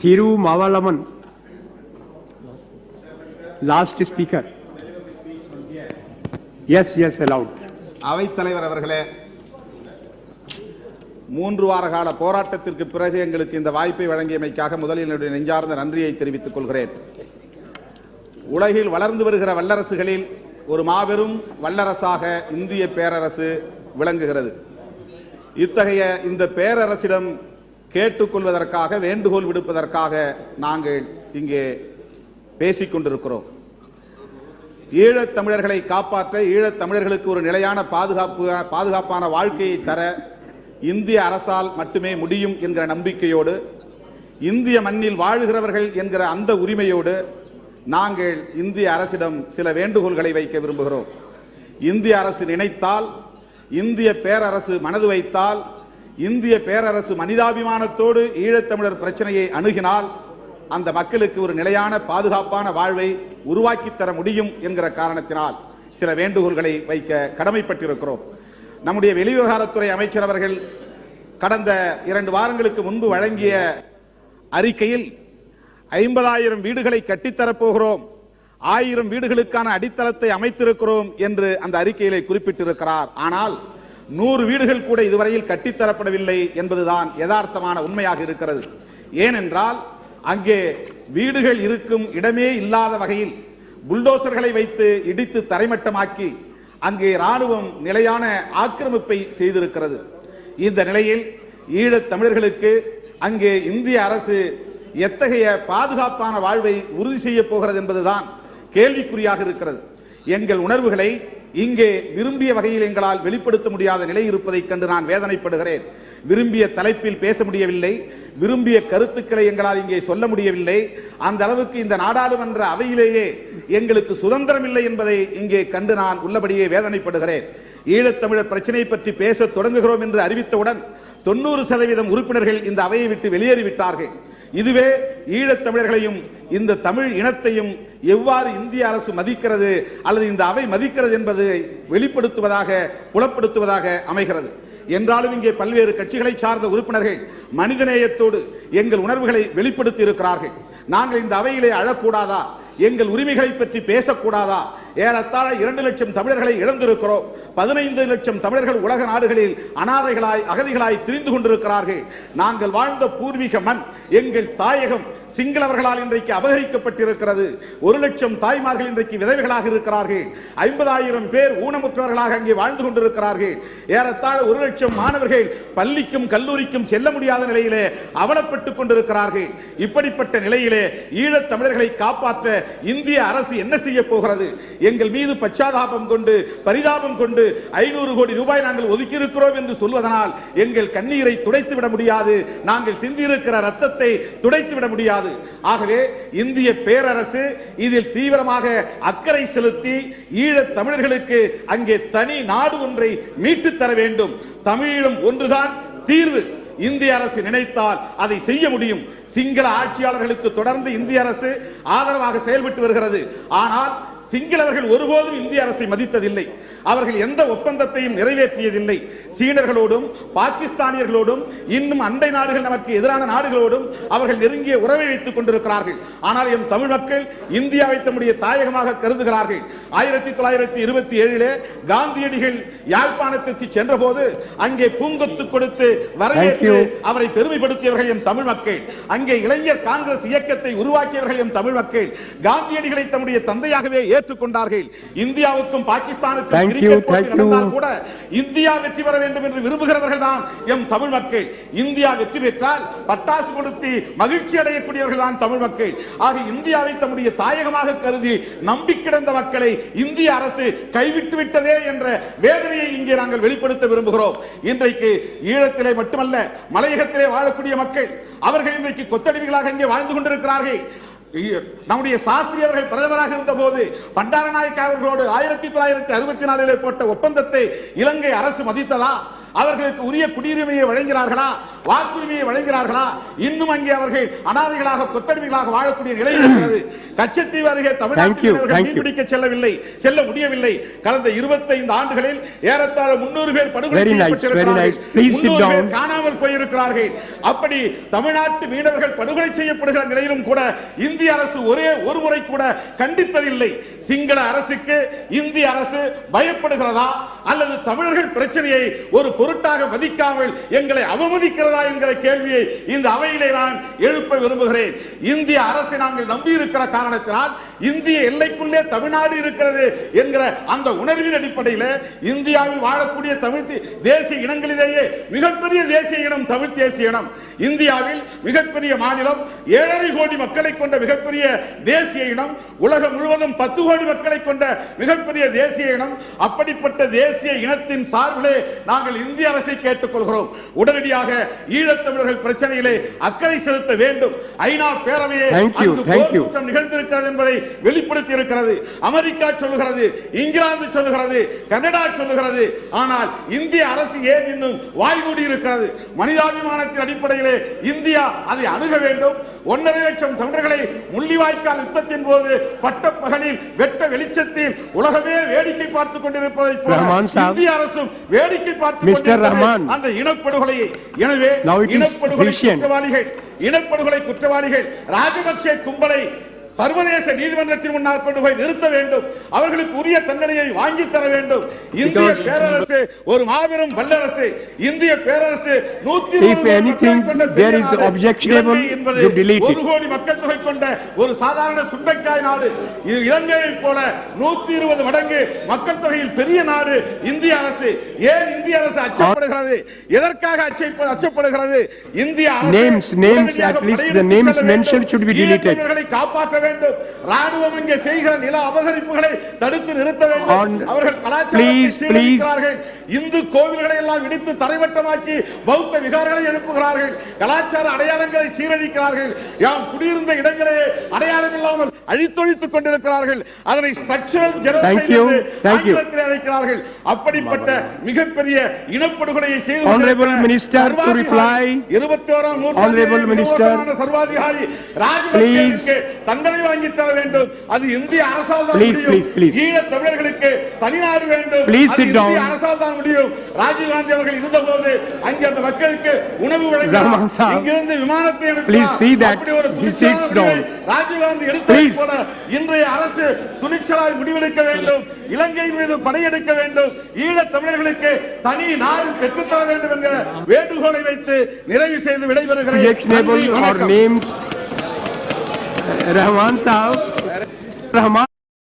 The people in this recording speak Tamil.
Thiru Mavalaman. Last speaker. Yes, yes, allowed. அவைத்தலைவர் அவர்களே மூன்று வார கால போராட்டத்திற்கு பிறகு எங்களுக்கு இந்த வாய்ப்பை வழங்கியமைக்காக முதலில் என்னுடைய நெஞ்சார்ந்த நன்றியை தெரிவித்துக் கொள்கிறேன் உலகில் வளர்ந்து வருகிற வல்லரசுகளில் ஒரு மாபெரும் வல்லரசாக இந்திய பேரரசு விளங்குகிறது இத்தகைய இந்த பேரரசிடம் கேட்டுக்கொள்வதற்காக வேண்டுகோள் விடுப்பதற்காக நாங்கள் இங்கே பேசிக்கொண்டிருக்கிறோம் ஈழத்தமிழர்களை ஈழத் தமிழர்களை காப்பாற்ற ஈழத் தமிழர்களுக்கு ஒரு நிலையான பாதுகாப்பு பாதுகாப்பான வாழ்க்கையை தர இந்திய அரசால் மட்டுமே முடியும் என்கிற நம்பிக்கையோடு இந்திய மண்ணில் வாழுகிறவர்கள் என்கிற அந்த உரிமையோடு நாங்கள் இந்திய அரசிடம் சில வேண்டுகோள்களை வைக்க விரும்புகிறோம். இந்திய அரசு நினைத்தால் இந்திய பேரரசு மனது வைத்தால் இந்திய பேரரசு மனிதாபிமானத்தோடு ஈழத்தமிழர் பிரச்சனையை அணுகினால் அந்த மக்களுக்கு ஒரு நிலையான பாதுகாப்பான வாழ்வை உருவாக்கி தர முடியும் என்கிற காரணத்தினால் சில வேண்டுகோள்களை வைக்க கடமைப்பட்டிருக்கிறோம். நம்முடைய வெளிவிவகாரத்துறை அமைச்சர் அவர்கள் கடந்த இரண்டு வாரங்களுக்கு முன்பு வழங்கிய அறிக்கையில் ஐம்பதாயிரம் வீடுகளை கட்டித்தரப்போகிறோம் ஆயிரம் வீடுகளுக்கான அடித்தளத்தை அமைத்திருக்கிறோம் என்று அந்த அறிக்கையிலே குறிப்பிட்டிருக்கிறார். ஆனால் நூறு வீடுகள் கூட இதுவரையில் கட்டித்தரப்படவில்லை என்பதுதான் யதார்த்தமான உண்மையாக இருக்கிறது. ஏனென்றால் அங்கே வீடுகள் இருக்கும் இடமே இல்லாத வகையில் புல்டோசர்களை வைத்து இடித்து தரைமட்டமாக்கி அங்கே ராணுவம் நிலையான ஆக்கிரமிப்பை செய்திருக்கிறது. இந்த நிலையில் ஈழத் தமிழர்களுக்கு அங்கே இந்திய அரசு எத்தகைய பாதுகாப்பான வாழ்வை உறுதி செய்ய போகிறது என்பதுதான் கேள்விக்குறியாக இருக்கிறது. எங்கள் உணர்வுகளை இங்கே விரும்பிய வகையில் எங்களால் வெளிப்படுத்த முடியாத நிலை இருப்பதைக் கண்டு நான் வேதனைப்படுகிறேன். விரும்பிய தலைப்பில் பேச முடியவில்லை. விரும்பிய கருத்துக்களை எங்களால் இங்கே சொல்ல முடியவில்லை. அந்த அளவுக்கு இந்த நாடாளுமன்ற அவையிலேயே எங்களுக்கு சுதந்திரம் இல்லை என்பதை இங்கே கண்டு நான் உள்ளபடியே வேதனைப்படுகிறேன். ஈழத்தமிழர் பிரச்சனை பற்றி பேச தொடங்குகிறோம் என்று அறிவித்தவுடன் தொண்ணூறு சதவீதம் உறுப்பினர்கள் இந்த அவையை விட்டு வெளியேறிவிட்டார்கள். இதுவே ஈழத்தமிழர்களையும் இந்த தமிழ் இனத்தையும் எவ்வாறு இந்திய அரசு மதிக்கிறது அல்லது இந்த அவை மதிக்கிறது என்பதை வெளிப்படுத்துவதாக புலப்படுத்துவதாக அமைகிறது. என்றாலும் இங்கே பல்வேறு கட்சிகளை சார்ந்த உறுப்பினர்கள் மனிதநேயத்தோடு எங்கள் உணர்வுகளை வெளிப்படுத்தி இருக்கிறார்கள். நாங்கள் இந்த அவையிலே அழக்கூடாதா? எங்கள் உரிமைகளை பற்றி பேசக்கூடாதா? ஏறத்தாழ இரண்டு லட்சம் தமிழர்களை இழந்திருக்கிறோம். பதினைந்து லட்சம் தமிழர்கள் உலக நாடுகளில் அனாதைகளாய் அகதிகளாய் திரிந்து கொண்டிருக்கிறார்கள். நாங்கள் வாழ்ந்த பூர்வீக மண் எங்கள் தாயகம் சிங்களவர்களால் இன்றைக்கு அபகரிக்கப்பட்டிருக்கிறது. ஒரு லட்சம் தாய்மார்கள் இன்றைக்கு விதவைகளாக இருக்கிறார்கள். ஐம்பதாயிரம் பேர் ஊனமுற்றவர்களாக அங்கே வாழ்ந்து கொண்டிருக்கிறார்கள். ஏறத்தாழ ஒரு லட்சம் மாணவர்கள் பள்ளிக்கும் கல்லூரிக்கும் செல்ல முடியாத நிலையிலே அவலப்பட்டுக் கொண்டிருக்கிறார்கள். இப்படிப்பட்ட நிலையிலே ஈழத் தமிழர்களை காப்பாற்ற இந்திய அரசு என்ன செய்ய போகிறது? எங்கள் மீது பச்சாதாபம் கொண்டு பரிதாபம் கொண்டு ஐநூறு கோடி ரூபாய் நாங்கள் ஒதுக்கி இருக்கிறோம் என்று சொல்வதனால் எங்கள் கண்ணீரை துடைத்து விட முடியாது. நாங்கள் சிந்தியிருக்கிற ரத்தத்தை துடைத்து விட முடியாது. ஆகவே இந்திய பேரரசு இதில் தீவிரமாக அக்கறை செலுத்தி ஈழத் தமிழர்களுக்கு அங்கே தனி நாடு ஒன்றை மீட்டுத் தர வேண்டும். தமிழிலும் ஒன்றுதான் தீர்வு. இந்திய அரசு நினைத்தால் அதை செய்ய முடியும். சிங்கள ஆட்சியாளர்களுக்கு தொடர்ந்து இந்திய அரசு ஆதரவாக செயல்பட்டு வருகிறது. ஆனால் சிங்களவர்கள் ஒருபோதும் இந்திய அரசை மதித்ததில்லை. அவர்கள் எந்த ஒப்பந்தத்தையும் நிறைவேற்றியதில்லை. சீனர்களோடும் பாகிஸ்தானியர்களோடும் இன்னும் அண்டை நாடுகள் நமக்கு எதிரான நாடுகளோடும் அவர்கள் நெருங்கிய உறவை வைத்துக் கொண்டிருக்கிறார்கள். ஆனால் எம் தமிழ் மக்கள் இந்தியாவை தம்முடைய தாயகமாக கருதுகிறார்கள். ஆயிரத்தி தொள்ளாயிரத்தி இருபத்தி ஏழிலே காந்தியடிகள் யாழ்ப்பாணத்திற்கு சென்றபோது அங்கே பூங்கொத்து கொடுத்து வரவேற்று. அவரை பெருமைப்படுத்தியவர்கள் எம் தமிழ் மக்கள். அங்கே இளைஞர் காங்கிரஸ் இயக்கத்தை உருவாக்கியவர்கள் எம் தமிழ் மக்கள். காந்தியடிகளை தம்முடைய தந்தையாகவே ஏற்றுக்கொண்டார்கள். இந்தியாவுக்கும் பாகிஸ்தானுக்கும் கிரிக்கெட் போட்டி. நடந்தால் கூட இந்தியா வெற்றி பெற வேண்டும் என்று விரும்புகிறவர்கள் தான் எம் தமிழ் மக்கள். இந்தியா வெற்றி பெற்றால் பட்டாசு கொடுத்து மகிழ்ச்சி அடையக்கூடியவர்கள் தான் தமிழ் மக்கள். ஆக இந்தியாவை தம்முடைய தாயகமாக கருதி நம்பி கிடந்த மக்களை இந்திய அரசு கைவிட்டு விட்டதே என்ற வேதனையை இங்கே நாங்கள் வெளிப்படுத்த விரும்புகிறோம். இன்றைக்கு ஈழத்திலே மட்டுமல்ல மலையகத்திலே வாழக்கூடிய மக்கள் அவர்கள் இன்றைக்கு கொத்தடிமைகளாக இங்கே வாழ்ந்து கொண்டிருக்கிறார்கள். நம்முடைய சாஸ்திரி அவர்கள் பிரதமராக இருந்த போது பண்டாரநாயக்க அவர்களோடு ஆயிரத்தி தொள்ளாயிரத்தி அறுபத்தி நாலில் போட்ட ஒப்பந்தத்தை இலங்கை அரசு மதித்ததா? அவர்களுக்கு உரிய குடியுரிமையை வழங்கினார்களா? வாக்குரிமையை வழங்குகிறார்களா இன்னும் அங்கே அவர்கள் அனாதைகளாக கொத்தடிமைகளாக வாழக்கூடிய நிலை இருக்கிறது கச்சத்தீவு அருகே தமிழ்நாட்டில். மீன்பிடிக்க செல்லவில்லை செல்ல முடியவில்லை கடந்த 25 ஆண்டுகளில் ஏறத்தாழ 300 பேர் படுகொலை Very nice, very nice. செய்யப்பட்டிருக்கிறார்கள். Please sit 300 பேர் down. காணாமல் போயிருக்கிறார்கள் அப்படி தமிழ்நாட்டு மீனவர்கள் படுகொலை செய்யப்படுகிற நிலையிலும் கூட இந்திய அரசு ஒரே ஒரு முறை கூட கண்டித்ததில்லை சிங்கள அரசுக்கு இந்திய அரசு பயப்படுகிறதா அல்லது தமிழர்கள் பிரச்சனையை ஒரு பொருட்டாக மதிக்காமல் எங்களை அவமதிக்கிறதா என்கிற கேள்வியை இந்த அவையிலே நான் எழுப்ப விரும்புகிறேன். இந்திய அரசை நாங்கள் நம்பி இருக்கிற காரணத்தினால் இந்திய எல்லைக்குள்ளே தமிழ்நாடு இருக்கிறது என்கிற அந்த உணர்வின் அடிப்படையில் இந்தியாவில் வாழக்கூடிய தமிழ் தேசிய இனங்களிலேயே மிகப்பெரிய தேசிய இனம் தமிழ் தேசிய இனம். இந்தியாவில் மிகப்பெரிய மாநிலம் ஏழரை கோடி மக்களை கொண்ட மிகப்பெரிய தேசிய இனம் உலகம் முழுவதும் பத்து கோடி மக்களை கொண்ட மிகப்பெரிய தேசிய இனம். அப்படிப்பட்ட தேசிய இனத்தின் சார்பிலே நாங்கள் இந்திய அரசை கேட்டுக்கொள்கிறோம். உடனடியாக ஈழத்தமிழர்கள் பிரச்சனையிலே அக்கறை செலுத்த வேண்டும். ஐநா பேரவையை நிகழ்ந்திருக்கிறது என்பதை வெளிப்படுத்தி இருக்கிறது அமெரிக்கா சொல்லுகிறது இங்கிலாந்து சொல்லுகிறது கனடா சொல்லுகிறது ஆனால் இந்திய அரசு ஏன் இன்னும் வாய் மூடி இருக்கிறது மனிதாபிமானத்தின் அடிப்படையிலே இந்தியா அதை அணுக வேண்டும் ஒன்றரை லட்சம் தமிழர்களை முள்ளிவாய்க்கால் யுத்தத்தின் போது பட்ட பகலில் வெட்ட வெளிச்சத்தில் உலகமே வேடிக்கை பார்த்துக் கொண்டிருப்பதை போல. இந்திய அரசும் வேடிக்கை ரஹ்மான். அந்த இனப்படுகொலையை எனவே இனப்படுகொலை. குற்றவாளிகள் இனப்படுகொலை குற்றவாளிகள் ராஜபக்சே கும்பலை சர்வதேச நீதிமன்றத்தின் முன்னால் கொண்டு போய் நிறுத்த வேண்டும். அவர்களுக்கு உரிய தண்டனையை வாங்கி தர வேண்டும். இந்திய பேரரசு ஒரு மாபெரும் வல்லரசு இந்திய பேரரசு நூத்தி. ஒரு கோடி மக்கள் தொகை கொண்ட ஒரு சாதாரண சுண்டைக்காய் நாடு. இது இலங்கையை போல நூத்தி இருபது மடங்கு மக்கள் தொகையில் பெரிய நாடு இந்திய அரசு. ஏன் இந்திய அரசு அச்சப்படுகிறது? எதற்காக அச்சை- அச்சப்படுகிறது? இந்திய படையெடுத்துச் names செல்ல வேண்டும். mentioned should be deleted. ஈழத்தமிழர்களை காப்பாற்ற வேண்டும். ராணுவம் இங்கே செய்கிற நில அபகரிப்புகளை தடுத்து நிறுத்த வேண்டும். அவர்கள் கலாச்சாரத்தை இந்து கோவில்களை எல்லாம் இடித்து தரைமட்டமாக்கி பௌத்த விகாரங்களை எழுப்புகிறார்கள் கலாச்சார அடையாளங்களை சீரழிக்கிறார்கள் யாம் குடியிருந்த இடங்களே அடையாளம் இல்லாமல் அழித்தொழித்துக் கொண்டிருக்கிறார்கள் அதனை ஸ்ட்ரக்சரல். ஆங்கிலத்தில் அழைக்கிறார்கள் அப்படிப்பட்ட மிகப்பெரிய இனப்படுகொலையை செய்து Honorable Minister to சர்வாதிகாரி, reply. Honorable Minister. சர்வாதிகாரி. ராஜபக்சேவுக்கு தண்டனை வாங்கி தர வேண்டும் அது இந்திய அரசால் தான் முடியும். ஈழத் தமிழர்களுக்கு தனிநாடு வேண்டும் down. இந்திய அரசால் தான் முடியும் ராஜீவ்காந்தி அவர்கள் இருந்தபோது அங்கே அந்த மக்களுக்கு உணவு ரஹ்மான் சாப். இங்கிருந்து விமானத்தை. Please see that he sits down. Rajiv Gandhi எடுத்ததை. போல இன்றைய அரசு துணிச்சலாய் முடிவெடுக்க வேண்டும் இலங்கையின் மீது படையெடுக்க வேண்டும் ஈழத் தமிழர்களுக்கு தனி நாடு பெற்றுத்தர வேண்டும் என்கிற வேண்டுகோளை வைத்து நிறைவு செய்து விடைபெறுகிறேன் objectionable நன்றி, or